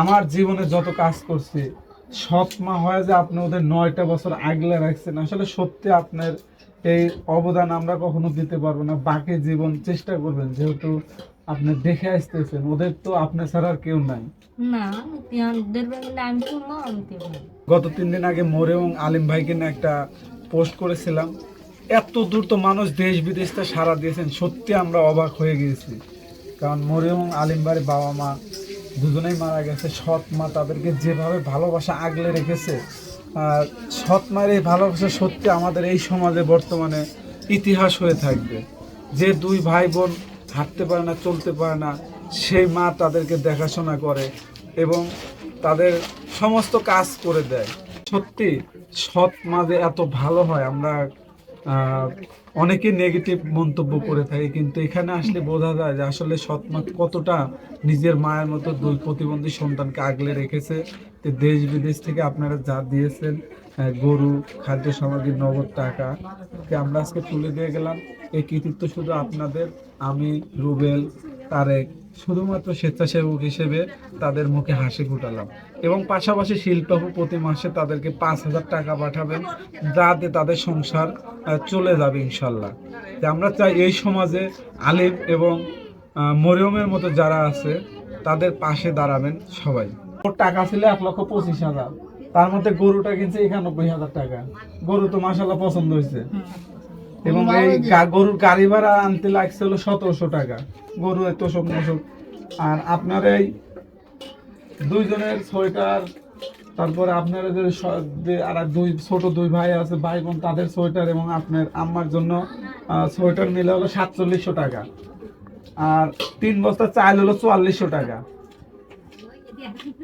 আমার জীবনে যত কাজ করছি সৎ মা হয় যে আপনি ওদের নয়টা বছর আগলে রাখছেন। আসলে সত্যি আপনার এই অবদান আমরা কখনো দিতে পারব না। বাকি জীবন চেষ্টা করবেন যেহেতু আপনি দেখে আসতেছেন ওদের তো আপনি ছাড়া আর কেউ নাই। না গত তিন দিন আগে মোরে এবং আলিম ভাইকে নিয়ে একটা পোস্ট করেছিলাম। এত দূর তো মানুষ দেশ বিদেশটা সারা দিয়েছেন সত্যি আমরা অবাক হয়ে গিয়েছি। কারণ মোরে এবং আলিম ভাইয়ের বাবা মা দুজনেই মারা গেছে। সৎ মা তাদেরকে যেভাবে ভালোবাসা আগলে রেখেছে, আর সৎ মায়ের এই ভালোবাসা সত্যি আমাদের এই সমাজে বর্তমানে ইতিহাস হয়ে থাকবে। যে দুই ভাই বোন হাঁটতে পারে না, চলতে পারে না সেই মা তাদেরকে দেখাশোনা করে এবং তাদের সমস্ত কাজ করে দেয়। সত্যি সৎ মা যে এত ভালো হয়, আমরা অনেকে নেগেটিভ মন্তব্য করে থাকে, কিন্তু এখানে আসলে বোঝা যায় যে আসলে সৎ মা কতটা নিজের মায়ের মতো দুই প্রতিবন্ধী সন্তানকে আগলে রেখেছে। দেশ বিদেশ থেকে আপনারা যা দিয়েছেন গরু, খাদ্য সামগ্রী, নগদ টাকা আমরা আজকে তুলে দিয়ে গেলাম। এই কৃতিত্ব শুধু আপনাদের, আমি, রুবেল, তারেক শুধুমাত্র স্বেচ্ছাসেবক হিসেবে তাদের মুখে হাসি ফুটালাম। এবং পাশাপাশি শিল্পাপু প্রতি মাসে তাদেরকে পাঁচ হাজার টাকা পাঠাবেন, যাতে তাদের সংসার চলে যাবে ইনশাল্লাহ। আমরা চাই এই সমাজে আলিফ এবং মরিয়মের মতো যারা আছে, তাদের পাশে দাঁড়াবেন সবাই। ওর টাকা ছিল এক লক্ষ পঁচিশ হাজার। তার মধ্যে গরুটা কিনছে একানব্বই হাজার টাকা। গরু তো মাসাল্লাহ পছন্দ হয়েছে। এবং এই গরুর গাড়ি ভাড়া আনতে লাগছে হলো সতেরোশো টাকা। গরু এত সব আর আপনার এই দুইজনের সোয়েটার তারপরে আপনার যে আর দুই ছোট দুই ভাই আছে ভাই বোন তাদের সোয়েটার এবং আপনার আম্মার জন্য সোয়েটার মিলে হলো সাতচল্লিশশো টাকা। আর তিন বস্তা চাল হলো চুয়াল্লিশশো টাকা।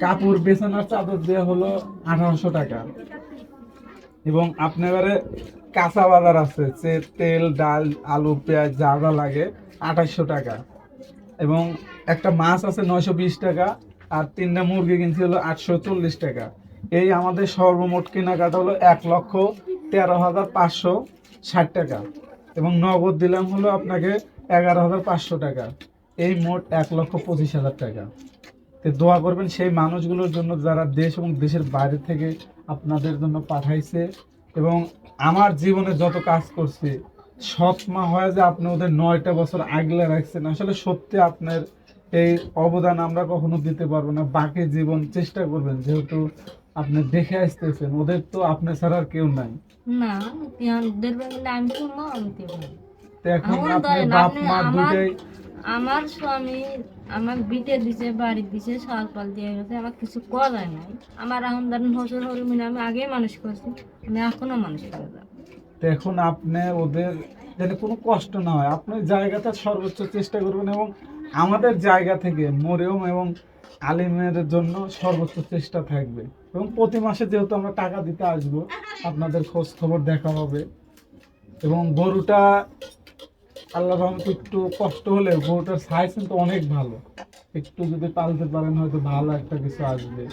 কাপড় বেছানার চাদর দেওয়া হলো আঠারোশো টাকা। এবং আপনাবারে কাঁচা বাজার আছে, যে তেল, ডাল, আলু, পেঁয়াজ, যা যা লাগে আঠাশশো টাকা। এবং একটা মাছ আছে নয়শো বিশ টাকা, আর তিনটা মুরগি কিনছি হলো আটশো চল্লিশ টাকা। এই আমাদের সর্বমোট কেনাকাটা হলো এক লক্ষ তেরো হাজার পাঁচশো ষাট টাকা। এবং নগদ দিলাম হলো আপনাকে এগারো হাজার পাঁচশো টাকা। এই মোট এক লক্ষ পঁচিশ হাজার টাকা। তো দোয়া করবেন সেই মানুষগুলোর জন্য যারা দেশ এবং দেশের বাইরে থেকে আপনাদের জন্য পাঠাইছে এবং আমার জীবনে যত কাজ করছি সৎ মা হয় যে আপনি ওদের নয়টা বছর আগলে রাখছেন। আসলে সত্যি আপনার এই অবদান আমরা কখনো দিতে পারব না বাকি জীবন চেষ্টা করবেন। যেহেতু আপনি দেখে আসতেছেন ওদের তো আপনি ছাড়া আর কেউ নাই। না আমি তো এখন আপনি বাপ মা দুটাই আমার স্বামী আমার বিটে দিছে, বাড়ি দিছে সরকার দিয়ে গেছে, আমার কিছু করা যায় নাই। আমার ধরেন হোসেন হরিমিনে আমি আগেই মানুষ করছি, আমি এখনও মানুষ করে যাব এখন আপনি ওদের যেন কোনো কষ্ট না হয়, আপনি জায়গাটা সর্বোচ্চ চেষ্টা করবেন এবং আমাদের জায়গা থেকে মরেম এবং আলিমের জন্য সর্বোচ্চ চেষ্টা থাকবে। এবং প্রতি মাসে যেহেতু আমরা টাকা দিতে আসব, আপনাদের খোঁজ খবর দেখা হবে। এবং গরুটা আল্লাহ রহমতে একটু কষ্ট হলে গরুটার সাইজ কিন্তু অনেক ভালো। একটু যদি পালতে পারেন হয়তো ভালো একটা কিছু আসবে।